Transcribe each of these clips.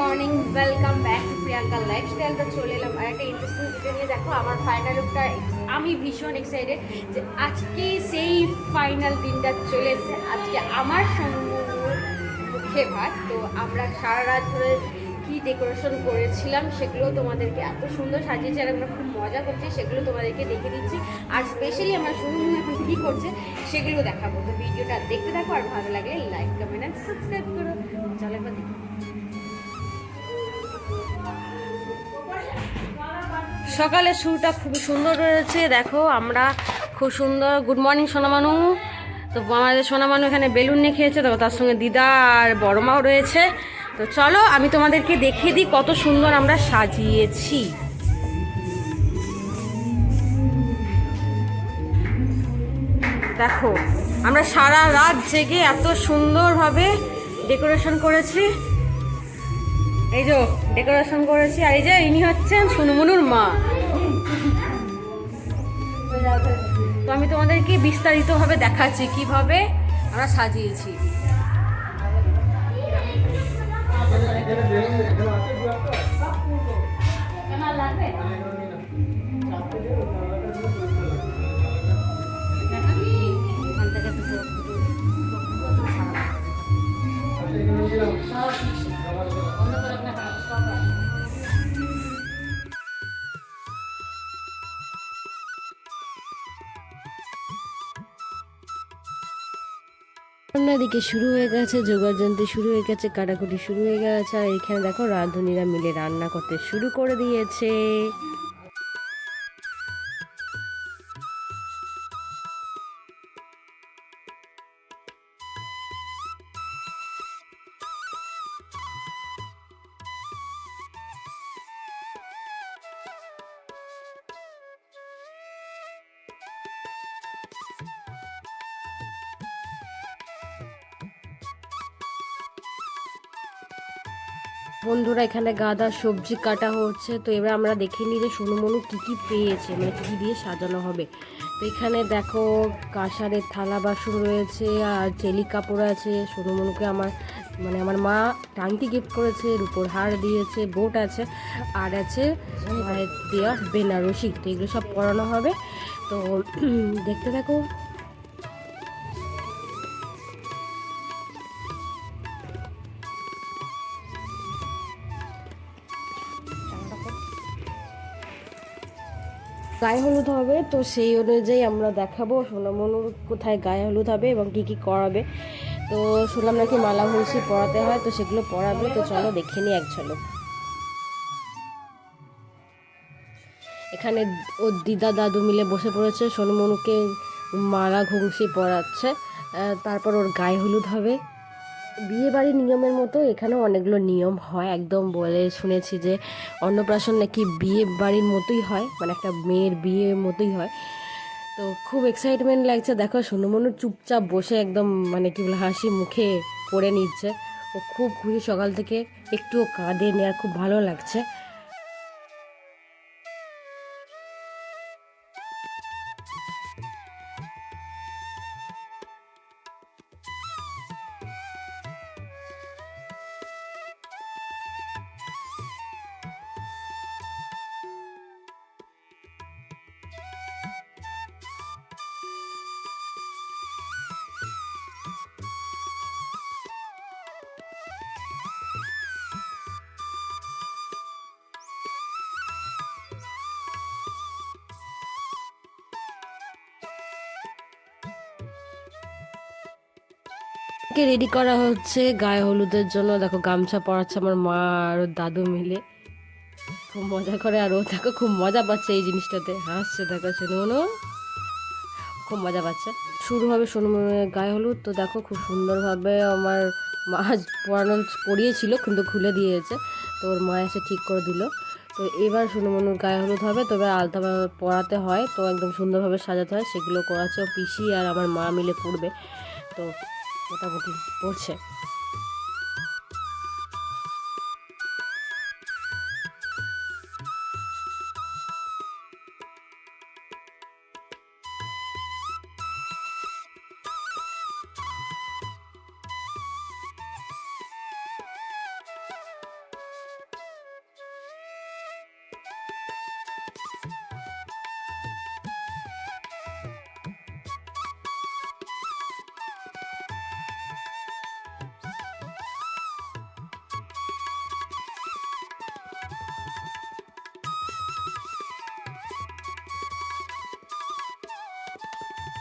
Morning welcome back to Priyanka lifestyle তো চলে এলাম আর একটা ইন্টারেস্টিং ভিডিও নিয়ে। দেখো, আমার ফাইনাল লুকটা আমি ভীষণ এক্সাইটেড যে আজকে সেই ফাইনাল দিনটা চলে এসেছে। আজকে আমার মুখে ভাত। তো আমরা সারা রাত ধরে কি ডেকোরেশন করেছিলাম সেগুলো তোমাদেরকে এত সুন্দর সাজিয়েছি আর আমরা খুব মজা করছি, সেগুলো তোমাদেরকে দেখে দিচ্ছি। আর স্পেশালি আমার শুনুন এখন কী করছে সেগুলো দেখাবো। তো ভিডিওটা দেখতে থাকো আর ভালো লাগলে লাইক কমেন্ট আর সাবস্ক্রাইব করো। চলো দেখি। সকালের শুরুটা খুবই সুন্দর রয়েছে। দেখো, আমরা খুব সুন্দর গুড মর্নিং সোনামানু। তো আমাদের সোনামানু এখানে বেলুন নিয়ে খেয়েছে, তো তার সঙ্গে দিদা আর বড় মাও রয়েছে। তো চলো, আমি তোমাদেরকে দেখিয়ে দিই কত সুন্দর আমরা সাজিয়েছি। দেখো, আমরা সারা রাত জেগে এত সুন্দরভাবে ডেকোরেশন করেছি। এই যে ডেকোরেশন করেছি, আর এই যে ইনি হচ্ছেন সুনমনুর মা। তো আমি তোমাদেরকে বিস্তারিতভাবে দেখাচ্ছি কীভাবে আমরা সাজিয়েছি। অন্যদিকে শুরু হয়ে গেছে, যোগাযন্ত্র শুরু হয়ে গেছে, কাটাকুটি শুরু হয়ে গেছে। আর এখানে দেখো রাঁধুনিরা মিলে রান্না করতে শুরু করে দিয়েছে। বন্ধুরা, এখানে গাদা সবজি কাটা হচ্ছে। তো এবার আমরা দেখে নিই যে সোনুমনু কী কী পেয়েছে মানে কী দিয়ে সাজানো হবে। তো এখানে দেখো, কাঁসারের থালা বাসন রয়েছে, আর চেলি কাপড় আছে। সোনুমনুকে আমার মানে আমার মা টাংটি গিফট করেছে রুপোর হার দিয়েছে, বোট আছে, আর আছে দেওয়া বেনারসি। তো এগুলো সব পরানো হবে। তো দেখতে থাকো। গায়ে হলুদ হবে, তো সেই অনুযায়ী আমরা দেখাবো। সোনামনুর কোথায় গায়ে হলুদ হবে এবং কি কি করাবে। তো শুনলাম নাকি মালা হুলসি পড়াতে হয়, তো সেগুলো পড়াবে তো চলো দেখে নিই এক ঝলক। এখানে ওর দিদা দাদু মিলে বসে পড়েছে। সোনমনুকে মালা ঘুংসি পড়াচ্ছে তারপর ওর গায়ে হলুদ হবে। বিয়ে বাড়ির নিয়মের মতো এখানেও অনেকগুলো নিয়ম হয়। একদম বলে শুনেছি যে অন্নপ্রাশন নাকি বিয়ে বাড়ির মতোই হয় মানে একটা মেয়ের বিয়ের মতোই হয়। তো খুব এক্সাইটমেন্ট লাগছে। দেখো, সোনমনু চুপচাপ বসে একদম মানে কি বলে, হাসি মুখে পড়ে নিচ্ছে। ও খুব খুশি সকাল থেকে। একটুও কাঁদে নেওয়ার খুব ভালো লাগছে। কে রেডি করা হচ্ছে গায়ে হলুদের জন্য। দেখো গামছা পরাচ্ছে আমার মা আর দাদু মিলে। খুব মজা করে আর ও দেখো খুব মজা পাচ্ছে এই জিনিসটাতে। হাসছে, দেখো শুনুন খুব মজা পাচ্ছে। শুরু হবে সোনমনের গায়ে হলুদ। তো দেখো খুব সুন্দরভাবে আমার মা পরানো পরিয়েছিল, কিন্তু খুলে দিয়েছে। তো ওর মা এসে ঠিক করে দিল। তো এবার সোনমনুর গায়ে হলুদ হবে। তবে আলতা পরাতে হয়। তো একদম সুন্দরভাবে সাজাতে হয়। সেগুলো করাচ্ছে পিসি আর আমার মা মিলে পড়বে তো মোটামুটি পড়ছে।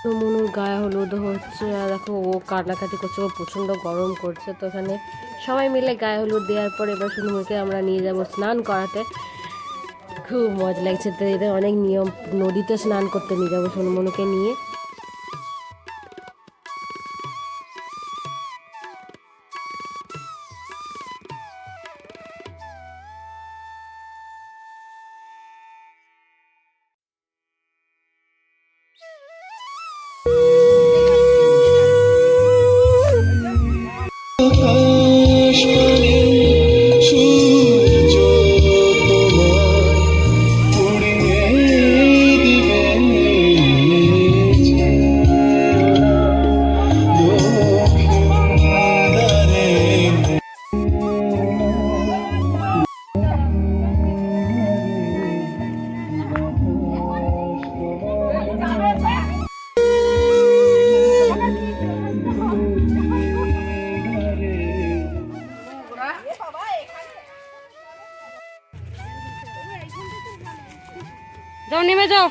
তো মনুর গায়ে হলুদ হচ্ছে, আর দেখো ও কাটাকাটি করছে, ও প্রচণ্ড গরম করছে। তো এখানে সবাই মিলে গায়ে হলুদ দেওয়ার পর এবার সুনুমুকে আমরা নিয়ে যাব স্নান করাতে। খুব মজা লাগছে। তো এদের অনেক নিয়ম, নদীতে স্নান করতে নিয়ে যাব সোনমনুকে নিয়ে। যাও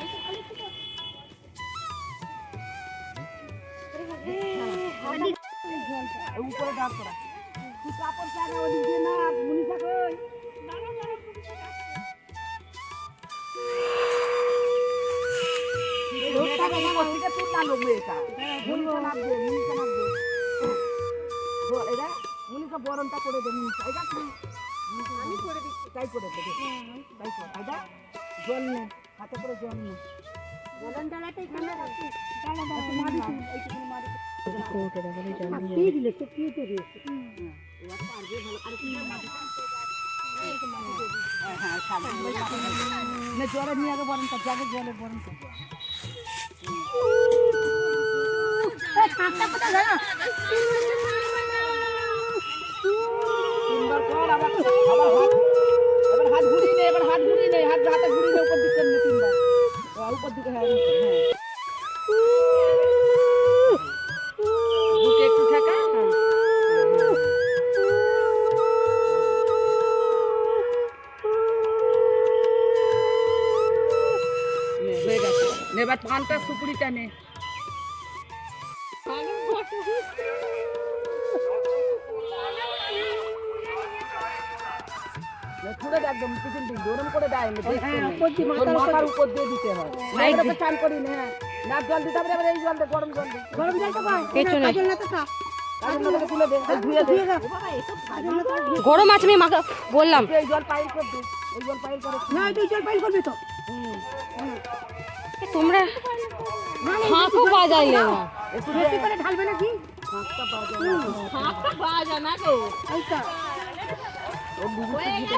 বরণটা করে দে মুনিকা এটা কি আমি করে দিচ্ছি তাই করে দে তাই কর জল নে হাতে করে জল নে বরণ ডালাটা এখানে রাখি ডালা দাও মারি এইটুকু মারি কৌটোটা করে জল দিয়ে কি দিলে তো কি তো দিয়েছে এবার পারবে ভালো আর কি মাটি হ্যাঁ হ্যাঁ সামনে না জলে নিয়ে আগে বরণটা জাগে জলে বরণটা তিনবার নে, এবার পানটা সুপুরিটা নে নে, ছুঁড়ে দে একদম টিফিন দিন ওরম করে দেয়। তোর মাথার উপর দিয়ে দিতে হয়। চান করি না হ্যাঁ। জল দিতে হবে এই জল গরম জল গরম জলটা গরম আছে আমি মাকে বললাম। এই জল পাইল কর জল পাইল করে না তুই জল পাইল করবি তো। তোমরা ফাঁকও বাজাইলে না। একটু বেশি করে ঢালবে নাকি ফাঁকটা বাজা হাতটা বাজা না গো। এইটা ও বুঝতে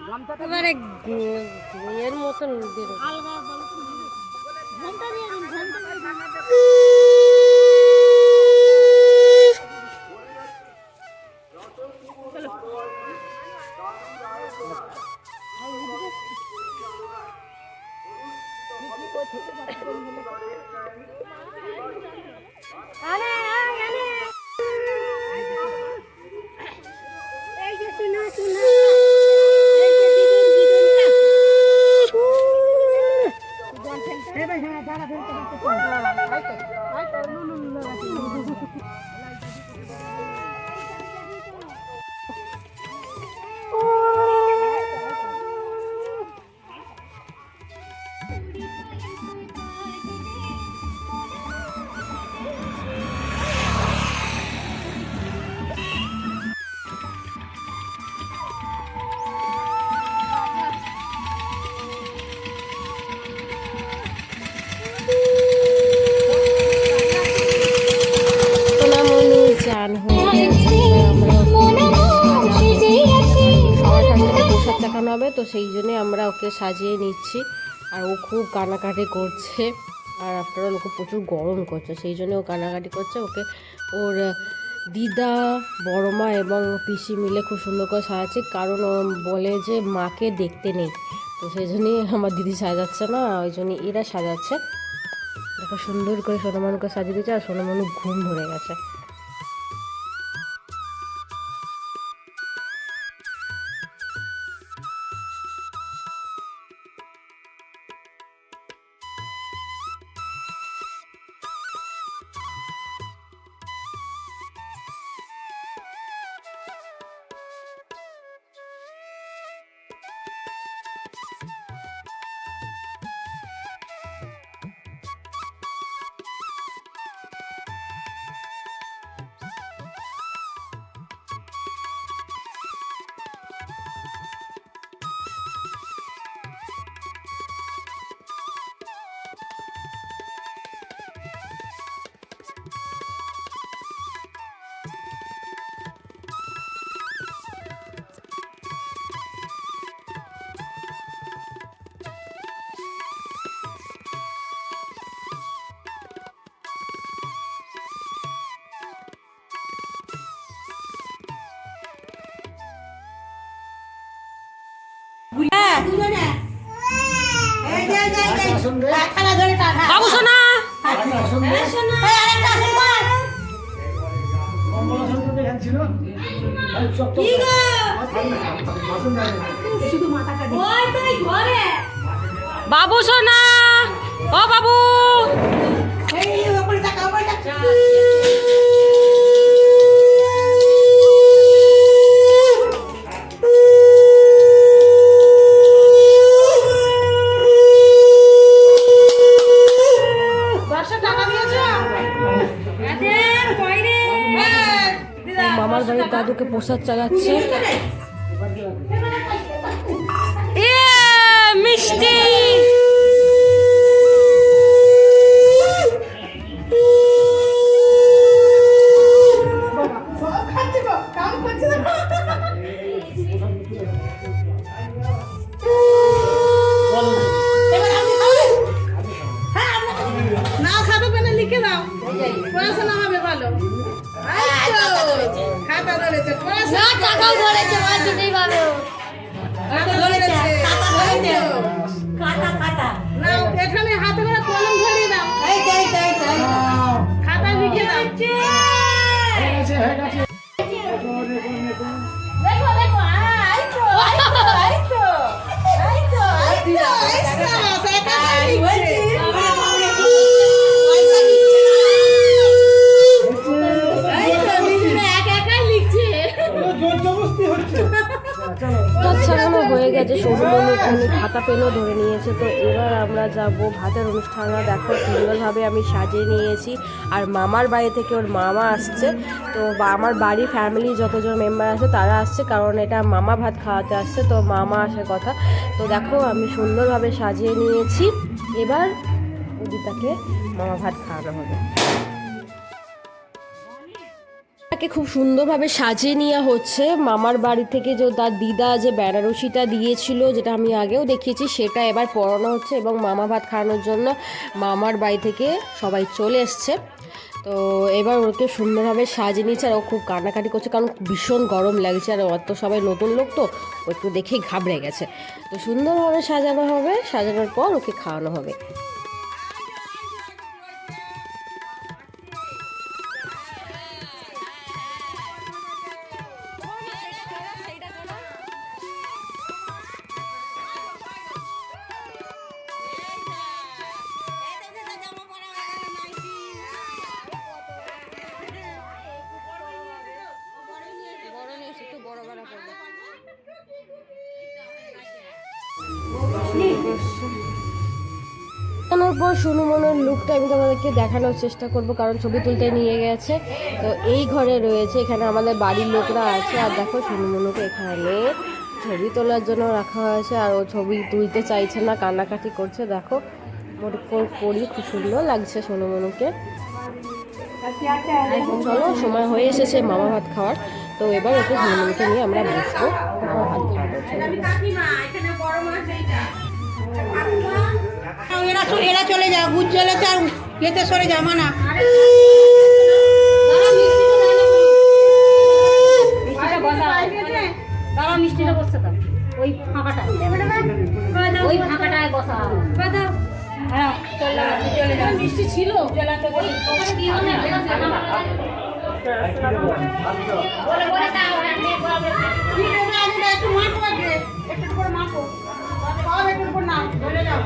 গামছাটা এর মতন বেরো হবে, তো সেই জন্যে আমরা ওকে সাজিয়ে নিচ্ছি। আর ও খুব কানাকাটি করছে। আর আফটার অল ওকে প্রচুর গরম করছে। সেই জন্য ও কানাকাটি করছে। ওকে ওর দিদা বড় মা এবং পিসি মিলে খুব সুন্দর করে সাজাচ্ছে। কারণ ও বলে যে মাকে দেখতে নেই। তো সেই জন্যই আমার দিদি সাজাচ্ছে না, ওই জন্য এরা সাজাচ্ছে। দেখো সুন্দর করে সোনামানুকে সাজিয়ে দিচ্ছে আর সোনামানু ঘুম ধরে গেছে। এই ঘরে। বাবু সোনা ও বাবু। মামার দাদুকে প্রসাদ চালাচ্ছে। মিষ্টি! পড়াশোনা হবে ভালো খাতা ধরেছে পড়াশোনা টাকাও ধরেছে মা দুটোই পাবে খাতা ধরেছে খাতা ধরেছে। এই তো। কাটা, কাটা। এখানে হাতে করে কলম ধরিয়ে দাও এই তো, এই তো, এই তো, এই তো। খাতা লিখে দাও দেখো, দেখো, আহ, তো, এই তো, এই তো, এই তো, এই তো, এই তো। গেছে সবুমণি উনি খাতা পেনও ধরে নিয়েছে। তো এবার আমরা যাব ভাতের অনুষ্ঠানে দেখো সুন্দরভাবে আমি সাজিয়ে নিয়েছি। আর মামার বাড়ি থেকে ওর মামা আসছে। তো আমার বাড়ি ফ্যামিলি যতজন মেম্বার আছে, তারা আসছে, কারণ এটা মামা ভাত খাওয়াতে আসছে, তো মামা আসার কথা। তো দেখো, আমি সুন্দরভাবে সাজিয়ে নিয়েছি। এবার উদিতাকে মামা ভাত খাওয়ানো হবে। তাকে খুব সুন্দরভাবে সাজিয়ে নেওয়া হচ্ছে। মামার বাড়ি থেকে যে তার দিদা যে বেনারসিটা দিয়েছিল, যেটা আমি আগেও দেখিয়েছি, সেটা এবার পরানো হচ্ছে এবং মামা ভাত খাওয়ানোর জন্য মামার বাড়ি থেকে সবাই চলে এসছে। তো এবার ওকে সুন্দরভাবে সাজিয়ে নিয়েছে আর ও খুব কান্নাকাটি করছে, কারণ ভীষণ গরম লাগছে আর অত সবাই নতুন লোক তো, ও একটু দেখেই ঘাবড়ে গেছে। তো সুন্দরভাবে সাজানো হবে, সাজানোর পর ওকে খাওয়ানো হবে। দেখানোর পর সোনু মনের লুকটা আমি তোমাদেরকে দেখানোর চেষ্টা করব, কারণ ছবি তুলতে নিয়ে গেছে। তো এই ঘরে রয়েছে, এখানে আমাদের বাড়ির লোকরা আছে। আর দেখো সোনু মনুকে এখানে ছবি তোলার জন্য রাখা হয়েছে, আর ও ছবি তুলতে চাইছে না, কান্নাকাটি করছে। দেখো মোট করি খুব সুন্দর লাগছে সোনু মনুকে চলো, সময় হয়ে এসেছে মামা ভাত খাওয়ার। তো এবার ওকে সোনু মনুকে নিয়ে আমরা বসবো ভাত এরা এরা চলে যা উজ্জ্বলে তো আর এতে সরে যাবা না বাবা মিষ্টিটা হ্যাঁ চলে যাও মিষ্টি ছিল। জলাতে সব একটু করে নাও চলে যাও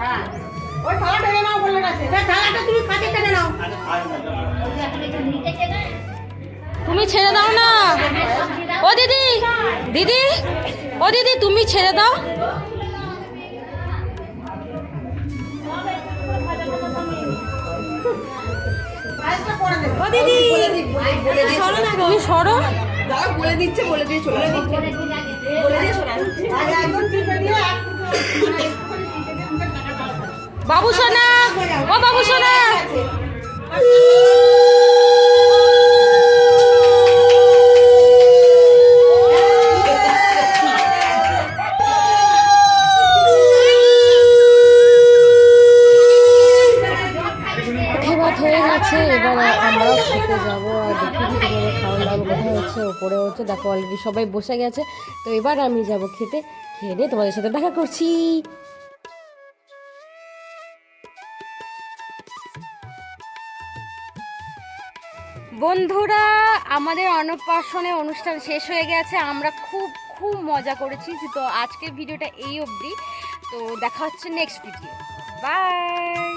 হ্যাঁ ওই থালা ঢেলে নাও বলে গেছে থালাটা তুমি কাছে টেনে নাও তুমি ছেড়ে দাও না। ও দিদি দিদি ও দিদি তুমি ছেড়ে দাও। ও দিদি সরো না তুমি সরো দাও বলে দিচ্ছে বলে দিয়ে চলে বলে দিয়ে। বাবু সোনা ও বাবু সোনা। হয়ে গেছে এবার আমরাও খেতে যাব আর দেখি দাওয়া কোথায় হচ্ছে, ওপরে হচ্ছে, দেখো অলরেডি সবাই বসে গেছে। তো এবার আমি যাব খেতে, খেয়ে তোমাদের সাথে দেখা করছি। বন্ধুরা, আমাদের অন্নপ্রাশনের অনুষ্ঠান শেষ হয়ে গেছে। আমরা খুব খুব মজা করেছি। তো আজকের ভিডিওটা এই অবধি। তো দেখা হচ্ছে নেক্সট ভিডিও বাই